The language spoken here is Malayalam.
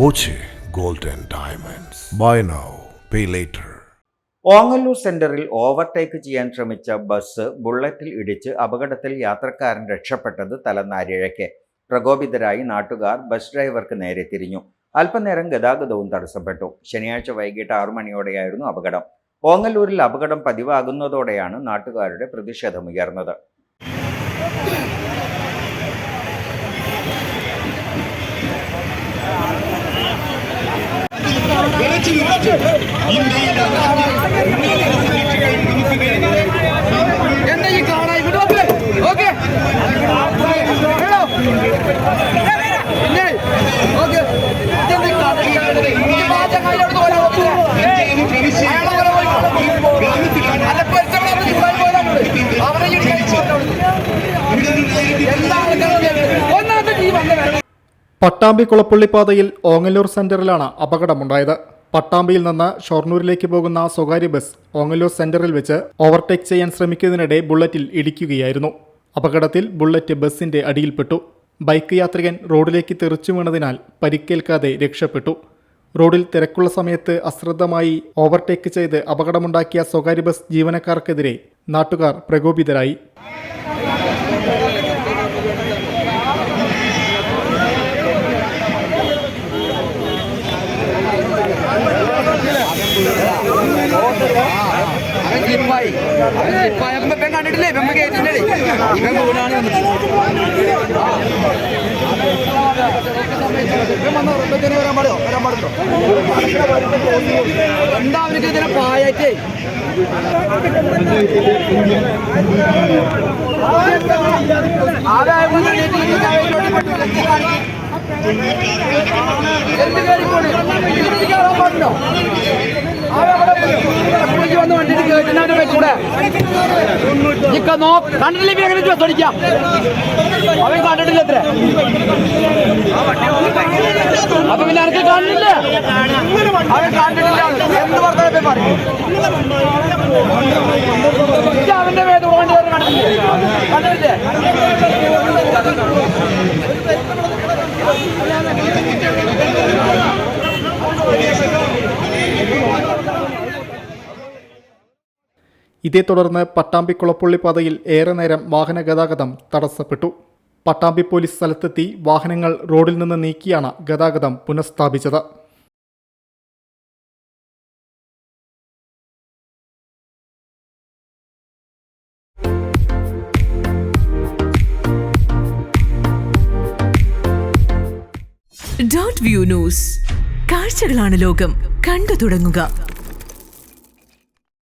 Boche golden diamonds buy now pay later Ongallur സെന്ററിൽ ഓവർടേക്ക് ചെയ്യാൻ ശ്രമിച്ച ബസ് ബുള്ളറ്റിൽ ഇടിച്ച് അപകടത്തിൽ യാത്രക്കാരൻ രക്ഷപ്പെട്ടത് തലനാരിഴയ്ക്ക്. പ്രകോപിതരായി നാട്ടുകാർ ബസ് ഡ്രൈവർക്ക് നേരെ തിരിഞ്ഞു. അല്പനേരം ഗതാഗതവും തടസ്സപ്പെട്ടു. ശനിയാഴ്ച വൈകിട്ട് ആറു മണിയോടെയായിരുന്നു അപകടം. ഓങ്ങല്ലൂരിൽ അപകടം പതിവാകുന്നതോടെയാണ് നാട്ടുകാരുടെ പ്രതിഷേധമുയർന്നത്. പട്ടാമ്പി കുളപ്പള്ളിപ്പാതയിൽ ഓങ്ങല്ലൂർ സെന്ററിലാണ് അപകടമുണ്ടായത്. പട്ടാമ്പിയിൽ നിന്ന് ഷൊർണൂരിലേക്ക് പോകുന്ന സ്വകാര്യ ബസ് ഓങ്ങല്ലൂർ സെന്ററിൽ വെച്ച് ഓവർടേക്ക് ചെയ്യാൻ ശ്രമിക്കുന്നതിനിടെ ബുള്ളറ്റിൽ ഇടിക്കുകയായിരുന്നു. അപകടത്തിൽ ബുള്ളറ്റ് ബസിന്റെ അടിയിൽപ്പെട്ടു. ബൈക്ക് യാത്രികൻ റോഡിലേക്ക് തെറിച്ചു വീണതിനാൽ പരിക്കേൽക്കാതെ രക്ഷപ്പെട്ടു. റോഡിൽ തിരക്കുള്ള സമയത്ത് അശ്രദ്ധമായി ഓവർടേക്ക് ചെയ്ത് അപകടമുണ്ടാക്കിയ സ്വകാര്യ ബസ് ജീവനക്കാർക്കെതിരെ നാട്ടുകാർ പ്രകോപിതരായി. വന്ന ഉറപ്പത്തിന് വരാൻ പാടിയോ വരാൻ പാടുണ്ടോ എന്താ അവർക്ക് ഇതിനെ പായറ്റേ എന്ത് കേട്ടിനാണ്ട് ഇക്ക നോ. കണ്ടിട്ടില്ല എങ്ങനെ ചോദിക്കാം അവൻ കണ്ടിട്ടില്ല എത്ര അപ്പൊ പിന്നെ എനിക്ക് കണ്ടില്ല? അവൻ കണ്ടിട്ടില്ല. അവന്റെ വേദ കണ്ടിട്ടില്ലേ കണ്ടിട്ടില്ലേ? ഇതേ തുടർന്ന് പട്ടാമ്പി കുളപ്പുള്ളി പാതയിൽ ഏറെ നേരം വാഹന ഗതാഗതം തടസ്സപ്പെട്ടു. പട്ടാമ്പി പോലീസ് സ്ഥലത്തെത്തി വാഹനങ്ങൾ റോഡിൽ നിന്ന് നീക്കിയാണ് ഗതാഗതം പുനഃസ്ഥാപിച്ചത്. ഡോട്ട് വ്യൂ ന്യൂസ് കാഴ്ചകളാണ് ലോകം. കണ്ടു തുടങ്ങുക.